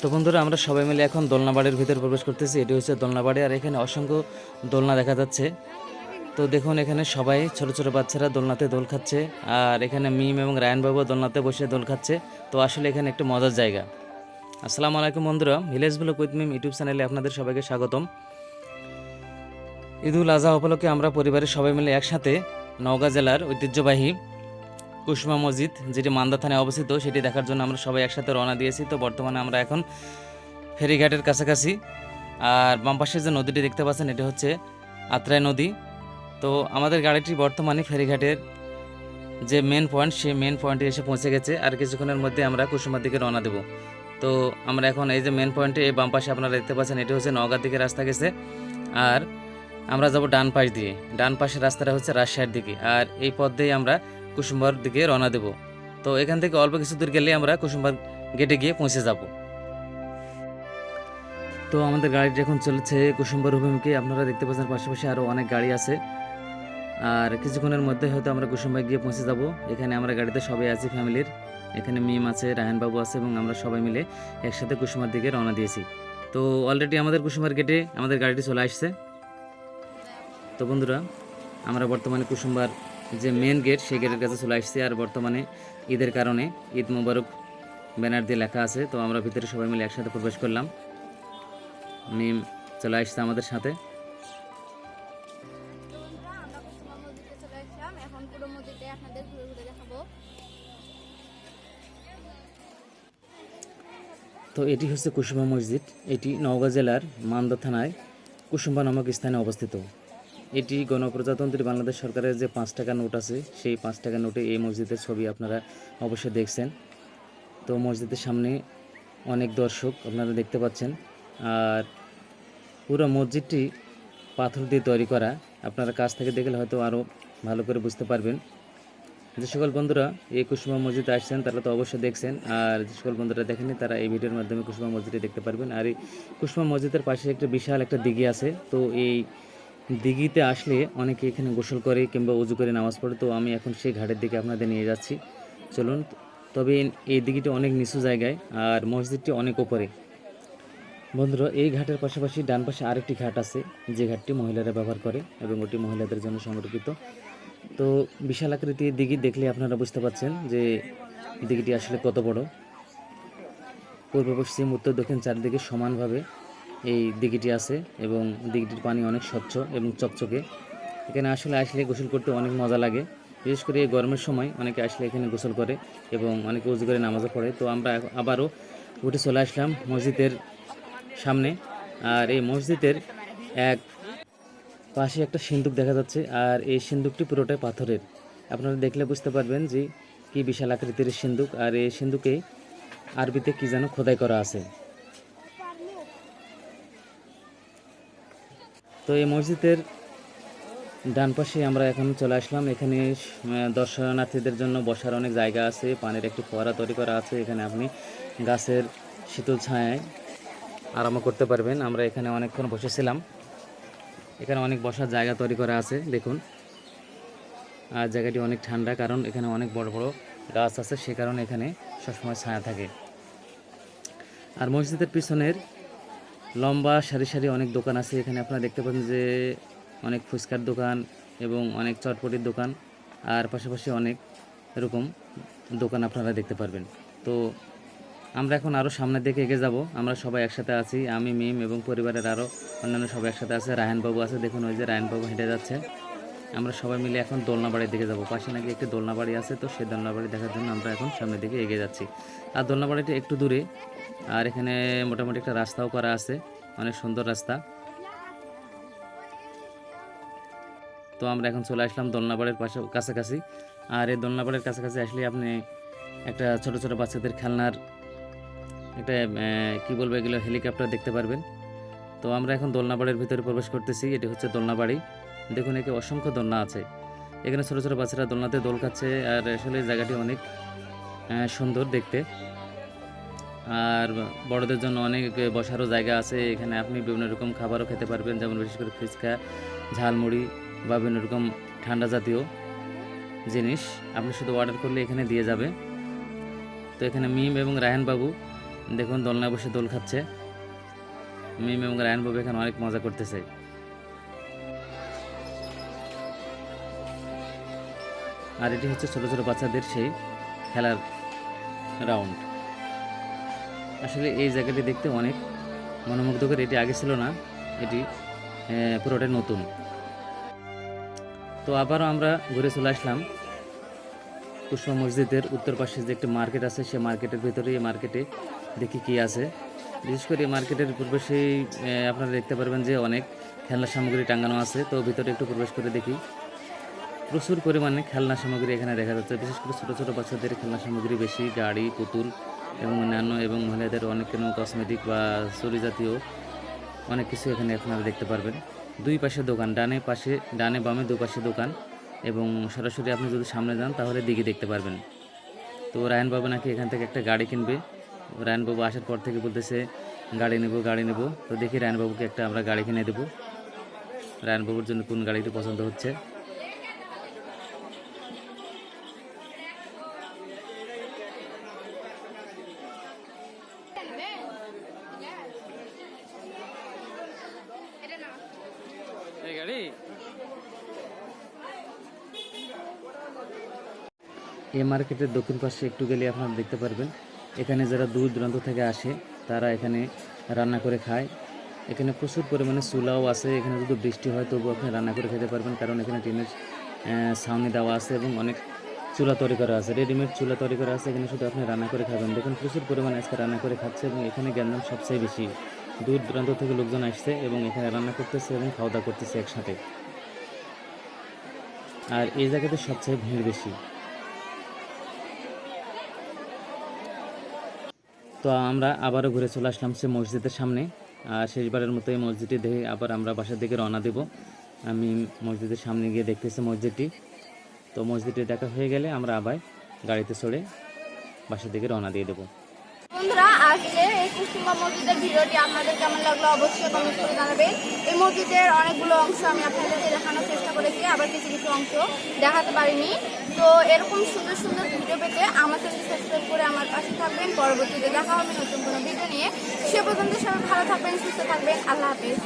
তো বন্ধুরা, আমরা সবাই মিলে এখন দোলনাবাড়ির ভিতরে প্রবেশ করতেছি। এটি হচ্ছে দোলনাবাড়ি, আর এখানে অসংখ্য দোলনা দেখা যাচ্ছে। তো দেখুন, এখানে সবাই ছোট ছোট বাচ্চারা দোলনাতে দোল খাচ্ছে, আর এখানে মিম এবং রায়নবাবু দোলনাতে বসে দোল খাচ্ছে। তো আসলে এখানে একটা মজার জায়গা। আসসালামু আলাইকুম বন্ধুরা, village block with Mim YouTube চ্যানেলে আপনাদের সবাইকে স্বাগতম। ঈদুল আজহা উপলক্ষে আমরা পরিবারের সবাই মিলে একসাথে নওগাঁ জেলার ঐতিহ্যবাহী কুসমা মসজিদ, যেটি মান্দা থানায় অবস্থিত, সেটি দেখার জন্য আমরা সবাই একসাথে রওনা দিয়েছি। তো বর্তমানে আমরা এখন ফেরিঘাটের কাছাকাছি। আর বাম পাশে যে নদীটি দেখতে পাচ্ছেন, এটি হচ্ছে আত্রাই নদী। তো আমাদের গাড়িটি বর্তমানে ফেরিঘাটের যে মেন পয়েন্ট সেই মেন পয়েন্টে এসে পৌঁছে গেছে। আর কিছুক্ষণের মধ্যে আমরা কুসুমার দিকে রওনা দেব। তো আমরা এখন এই যে মেন পয়েন্টে এই বাম পাশে আপনারা দেখতে পাচ্ছেন, এটি হচ্ছে নওগাঁ দিকে রাস্তা গেছে। আর আমরা যাব ডান পাশ দিয়ে। ডান পাশের রাস্তাটা হচ্ছে রাজশাহীর দিকে। আর এই পথ আমরা কুসুম্বার দিকে রওনা দেব। তো এখান থেকে অল্প কিছু দূর গেলে আমরা কুসুম্বার গেটে গিয়ে পৌঁছে যাব। তো আমাদের গাড়িটি এখন চলেছে কুসুম্বার অভিমুখে। আপনারা দেখতে পাচ্ছেন পাশাপাশি আরও অনেক গাড়ি আছে। আর কিছুক্ষণের মধ্যে হয়তো আমরা কুসুম্বায় গিয়ে পৌঁছে যাব। এখানে আমরা গাড়িতে সবাই আছি, ফ্যামিলির। এখানে মিম আছে, রায়হান বাবু আছে এবং আমরা সবাই মিলে একসাথে কুসুমার দিকে রওনা দিয়েছি। তো অলরেডি আমাদের কুসুমার গেটে আমাদের গাড়িটি চলে আসছে। তো বন্ধুরা, আমরা বর্তমানে কুসুম্বার যে মেন গেট সেই গেটের কাছে চলে আসছি আর বর্তমানে ঈদের কারণে ঈদ মুবারক ব্যানার দিয়ে লেখা আছে। তো আমরা ভিতরে সবাই মিলে একসাথে প্রবেশ করলাম। মিম চলে আসছে আমাদের সাথে। তো এটি হচ্ছে কুসুমা মসজিদ। এটি নওগাঁ জেলার মান্দা থানায় কুসুম্বা নামক স্থানে অবস্থিত। এটি গণপ্রজাতন্ত্রী বাংলাদেশ সরকারের যে পাঁচ টাকা নোট আছে, সেই পাঁচ টাকা নোটে এই মসজিদের ছবি আপনারা অবশ্যই দেখছেন। তো মসজিদের সামনে অনেক দর্শক আপনারা দেখতে পাচ্ছেন। আর পুরো মসজিদটি পাথর দিয়ে তৈরি করা। আপনারা কাছ থেকে দেখলে হয়তো আরও ভালো করে বুঝতে পারবেন। যে সকল বন্ধুরা এই কুসুমা মসজিদে আসছেন, তারা তো অবশ্যই দেখছেন। আর যে সকল বন্ধুরা দেখেনি তারা এই ভিডিওর মাধ্যমে কুসুমা মসজিদে দেখতে পারবেন। আর এই কুসুমা মসজিদের পাশে একটা বিশাল একটা দিঘি আছে। তো এই দিঘিতে আসলে অনেকে এখানে গোসল করে কিংবা উজু করে নামাজ পড়ে, তো আমি এখন সেই ঘাটের দিকে আপনাদের নিয়ে যাচ্ছি। চলুন, তবে এই দিঘিটি অনেক নিচু জায়গায় আর মসজিদটি অনেক ওপরে বন্ধুরা, এই ঘাটের পাশাপাশি ডান পাশে আরেকটি ঘাট আছে, যে ঘাটটি মহিলারা ব্যবহার করে এবং ওটি মহিলাদের জন্য সংরক্ষিত। তো বিশাল আকৃতির দিঘি দেখলে আপনারা বুঝতে পারছেন যে দিঘিটি আসলে কত বড়। পূর্ব, পশ্চিম, উত্তর, দক্ষিণ চারদিকে সমানভাবে এই দিঘিটি আছে এবং দিঘিটির পানি অনেক স্বচ্ছ এবং চকচকে। এখানে আসলে আসলে গোসল করতে অনেক মজা লাগে। বিশেষ করে এই গরমের সময় অনেকে আসলে এখানে গোসল করে এবং অনেকে উজু করে নামাজও পড়ে। তো আমরা আবারও উঠে চলে আসলাম মসজিদের সামনে। আর এই মসজিদের এক পাশে একটা সিন্দুক দেখা যাচ্ছে আর এই সিন্দুকটি পুরোটাই পাথরের। আপনারা দেখলে বুঝতে পারবেন যে কি বিশাল আকৃতির সিন্দুক। আর এই সিন্দুকে আরবিতে কি যেন খোদাই করা আছে। তো এই মসজিদের ডান পাশে আমরা এখন চলে আসলাম। এখানে দর্শনার্থীদের জন্য বসার অনেক জায়গা আছে, পানির একটি ফোয়ারা তৈরি করা আছে। এখানে আপনি গাছের শীতল ছায়ায় আরাম করতে পারবেন। আমরা এখানে অনেকক্ষণ বসেছিলাম। এখানে অনেক বসার জায়গা তৈরি করা আছে, দেখুন। আর জায়গাটি অনেক ঠান্ডা কারণ এখানে অনেক বড় বড় গাছ আছে, সে কারণে এখানে সবসময় ছায়া থাকে। আর মসজিদের পিছনের লম্বা সারি সারি অনেক দোকান আছে। এখানে আপনারা দেখতে পাচ্ছেন যে অনেক ফুচকার দোকান এবং অনেক চটপটির দোকান, আর পাশাপাশি অনেক এরকম দোকান আপনারা দেখতে পারবেন। তো আমরা এখন আরও সামনের দিকে এগিয়ে যাব। আমরা সবাই একসাথে আছি, আমি, মিম এবং পরিবারের আরও অন্যান্য সবাই একসাথে আছে। রায়হানবাবু আছে, দেখুন ওই যে রায়হানবাবু হেঁটে যাচ্ছে। আমরা সবাই মিলে এখন দোলনাবাড়ির দিকে যাব। পাশে নাকি একটি দোলনাবাড়ি আছে, তো সেই দোলনাবাড়ি দেখার জন্য আমরা এখন সামনের দিকে এগিয়ে যাচ্ছি। আর দোলনাবাড়িটি একটু দূরে আর এখানে মোটামুটি একটা রাস্তাও করা আছে, অনেক সুন্দর রাস্তা। তো আমরা এখন চলে আসলাম দোলনাবাড়ির পাশে কাছাকাছি। আর এই দোলনাবাড়ির কাছাকাছি আসলে আপনি একটা ছোট ছোট বাচ্চাদের খেলনার একটা কি বলব এগুলো, হেলিকপ্টার দেখতে পারবেন। তো আমরা এখন দোলনাবাড়ির ভিতরে প্রবেশ করতেছি, এটি হচ্ছে দোলনাবাড়ি। দেখুন, একে অসংখ্য দোলনা আছে। এখানে ছোট ছোট বাচ্চারা দোলনাতে দোল খাচ্ছে, আর আসলে জায়গাটি অনেক সুন্দর দেখতে। আর বড়দের জন্য অনেক বসারও জায়গা আছে। এখানে আপনি বিভিন্ন রকম খাবারও খেতে পারবেন, যেমন বিশেষ করে ফুচকা, ঝালমুড়ি বা বিভিন্ন রকম ঠান্ডা জাতীয় জিনিস। আপনি শুধু অর্ডার করলে এখানে দিয়ে যাবে। তো এখানে মিম এবং রায়হান বাবু, দেখুন দোলনায় বসে দোল খাচ্ছে। মিম এবং রায়ন বাবু এখানে অনেক মজা করতেছে। আর এটি হচ্ছে ছোটো ছোটো বাচ্চাদের সেই খেলার রাউন্ড আসলে এই জায়গাটি দেখতে অনেক মনোমুগ্ধকর, এটি আগে ছিল না, এটি পুরোটাই নতুন। তো আবারও আমরা ঘুরে চলে আসলাম কুসমা মসজিদের উত্তর পাশে যে একটি মার্কেট আছে, সেই মার্কেটের ভিতরে, এই মার্কেটে দেখি কি আছে। বিশেষ করে এই মার্কেটের প্রবেশেই আপনারা দেখতে পারবেন যে অনেক খেলনা সামগ্রী টাঙানো আছে, তো ভিতরে একটু প্রবেশ করে দেখি। প্রচুর পরিমাণে খেলনা সামগ্রী এখানে দেখা যাচ্ছে, বিশেষ করে ছোটো ছোটো বাচ্চাদের খেলনা সামগ্রী, বেশি গাড়ি, পুতুল এবং অন্যান্য এবং মহিলাদের অনেক কোনো কসমেটিক বা চুরি জাতীয় অনেক কিছু এখানে আপনারা দেখতে পারবেন। দুই পাশে দোকান, ডানে পাশে, ডানে বামে দু পাশে দোকান এবং সরাসরি আপনি যদি সামনে যান তাহলে দিকে দেখতে পারবেন। তো রায়নবাবু নাকি এখান থেকে একটা গাড়ি কিনবে। রায়নবাবু আসার পর থেকে বলতেছে, গাড়ি নেব গাড়ি নেব। তো দেখি রায়নবাবুকে একটা আমরা গাড়ি কিনে দেবো। রায়নবাবুর জন্য কোন গাড়িটি পছন্দ হচ্ছে? এই মার্কেটের দক্ষিণ পাশে একটু গেলে আপনারা দেখতে পারবেন। এখানে যারা দূর দূরান্ত থেকে আসে, তারা এখানে রান্না করে খায়। এখানে প্রচুর পরিমাণে চুলাও আছে। এখানে যদি বৃষ্টি হয় তবু আপনি রান্না করে খেতে পারবেন। কারণ এখানে টিনের ছাউনি দেওয়া আছে এবং অনেক চুলা তৈরি করা আছে। রেডিমেড চুলা তৈরি করা আছে। এখানে শুধু আপনি রান্না করে খাবেন। দেখুন, প্রচুর পরিমাণে আজকে রান্না করে খাচ্ছে এবং এখানে গ্যান্দাম সবচেয়ে বেশি। দূর দূরান্ত থেকে লোকজন আসছে এবং এখানে রান্না করতেছে এবং খাওয়া দাওয়া করতেছে একসাথে। আর এই জায়গাতে সবচেয়ে ভিড় বেশি। তো আমরা আবারও ঘুরে চলে আসলাম সে মসজিদের সামনে। আর শেষবারের মতো এই মসজিদটি দেখে আবার আমরা বাসার দিকে রওনা দেব। আমি মসজিদের সামনে গিয়ে দেখতেছি মসজিদটি। তো মসজিদটি দেখা হয়ে গেলে আমরা আবার গাড়িতে চড়ে বাসার দিকে রওনা দিয়ে দেবো। বন্ধুরা কেমন লাগল অবশ্যই কমেন্ট করে জানাবেন। এই মসজিদের অনেকগুলো অংশ আমি আপনাদেরকে দেখানোর চেষ্টা আবার কিছু কিছু অংশ দেখাতে পারিনি। তো এরকম সুন্দর সুন্দর ভিডিও পেতে আমার চ্যানেল সাবস্ক্রাইব করে আমার পাশে থাকবেন। পরবর্তীতে দেখা হবে নতুন কোনো ভিডিও নিয়ে। সে পর্যন্ত সবাই ভালো থাকবেন, সুস্থ থাকবেন। আল্লাহ হাফিজ।